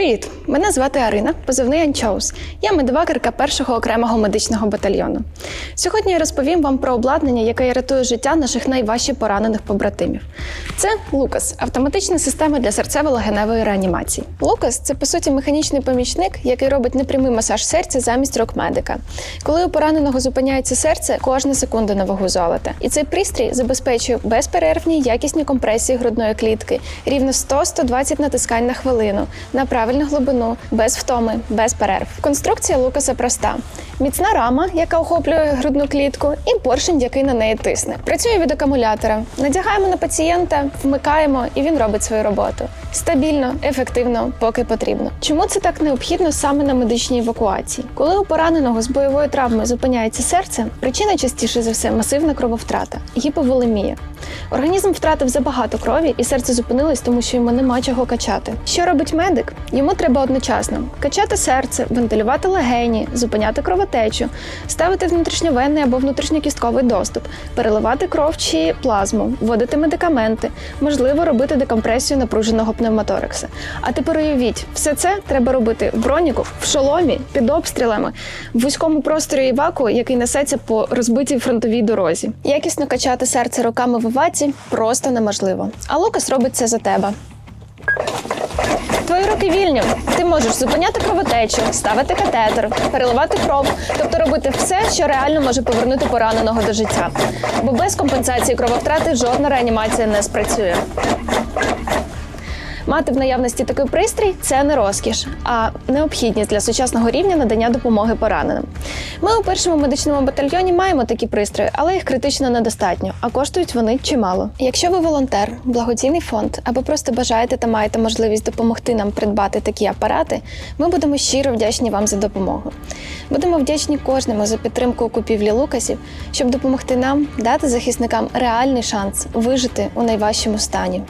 Привіт! Мене звати Арина, позивний Анчоус. Я медивакерка першого окремого медичного батальйону. Сьогодні я розповім вам про обладнання, яке рятує життя наших найважче поранених побратимів. Це Лукас автоматична система для серцево-легеневої реанімації. Лукас це по суті механічний помічник, який робить непрямий масаж серця замість рук медика. Коли у пораненого зупиняється серце, кожна секунда на вагу золота. І цей пристрій забезпечує безперервні якісні компресії грудної клітки, рівно 100-120 натискань на хвилину, на правильну глибину, без втоми, без перерв. Конструкція Лукаса проста: міцна рама, яка охоплює грудну клітку, і поршень, який на неї тисне. Працює від акумулятора. Надягаємо на пацієнта, вмикаємо, і він робить свою роботу. Стабільно, ефективно, поки потрібно. Чому це так необхідно саме на медичній евакуації? Коли у пораненого з бойової травми зупиняється серце, причина частіше за все масивна крововтрата гіповолемія. Організм втратив забагато крові, і серце зупинилось, тому що йому нема чого качати. Що робить медик? Йому треба одночасно качати серце, вентилювати легені, зупиняти кровотечу, ставити внутрішньовенний або внутрішньокістковий доступ, переливати кров чи плазму, вводити медикаменти, можливо, робити декомпресію напруженого пневмоторакса. А тепер уявіть, все це треба робити в броніку, в шоломі, під обстрілами, в вузькому просторі іваку, який несеться по розбитій фронтовій дорозі. Якісно качати серце руками в іваці просто неможливо. А Лукас робить це за тебе. Твої руки вільні. Ти можеш зупиняти кровотечу, ставити катетер, переливати кров, тобто робити все, що реально може повернути пораненого до життя. Бо без компенсації крововтрати жодна реанімація не спрацює. Мати в наявності такий пристрій це не розкіш, а необхідність для сучасного рівня надання допомоги пораненим. Ми у першому медичному батальйоні маємо такі пристрої, але їх критично недостатньо, а коштують вони чимало. Якщо ви волонтер, благодійний фонд або просто бажаєте та маєте можливість допомогти нам придбати такі апарати, ми будемо щиро вдячні вам за допомогу. Будемо вдячні кожному за підтримку купівлі лукасів, щоб допомогти нам дати захисникам реальний шанс вижити у найважчому стані.